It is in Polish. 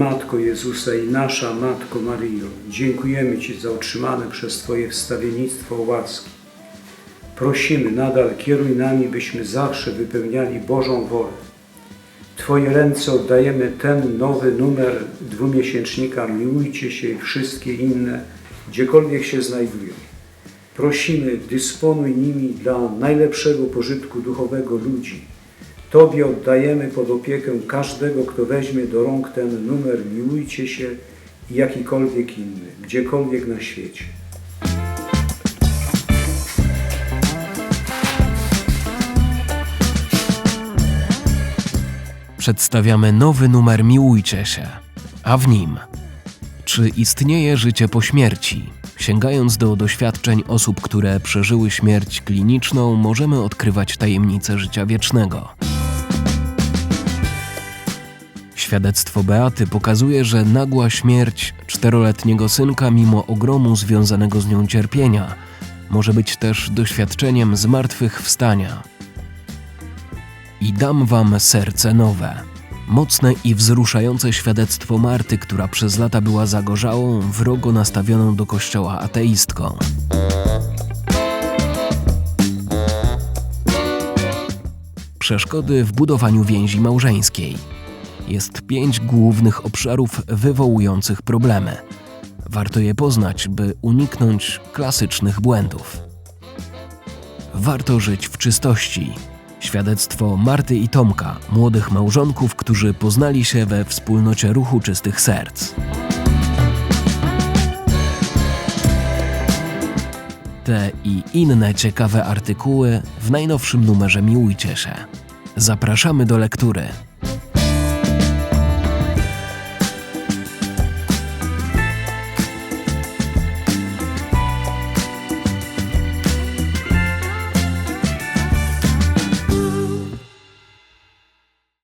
Matko Jezusa i nasza Matko Maryjo, dziękujemy Ci za otrzymane przez Twoje wstawiennictwo łaski. Prosimy nadal, kieruj nami, byśmy zawsze wypełniali Bożą wolę. Twoje ręce oddajemy ten nowy numer dwumiesięcznika Miłujcie się i wszystkie inne, gdziekolwiek się znajdują. Prosimy, dysponuj nimi dla najlepszego pożytku duchowego ludzi. Tobie oddajemy pod opiekę każdego, kto weźmie do rąk ten numer Miłujcie się i jakikolwiek inny, gdziekolwiek na świecie. Przedstawiamy nowy numer Miłujcie się, a w nim czy istnieje życie po śmierci? Sięgając do doświadczeń osób, które przeżyły śmierć kliniczną, możemy odkrywać tajemnice życia wiecznego. Świadectwo Beaty pokazuje, że nagła śmierć czteroletniego synka, mimo ogromu związanego z nią cierpienia, może być też doświadczeniem zmartwychwstania. I dam wam serce nowe. Mocne i wzruszające świadectwo Marty, która przez lata była zagorzałą, wrogo nastawioną do kościoła ateistką. Przeszkody w budowaniu więzi małżeńskiej. Jest pięć głównych obszarów wywołujących problemy. Warto je poznać, by uniknąć klasycznych błędów. Warto żyć w czystości. Świadectwo Marty i Tomka, młodych małżonków, którzy poznali się we wspólnocie ruchu czystych serc. Te i inne ciekawe artykuły w najnowszym numerze Miłujcie się. Zapraszamy do lektury.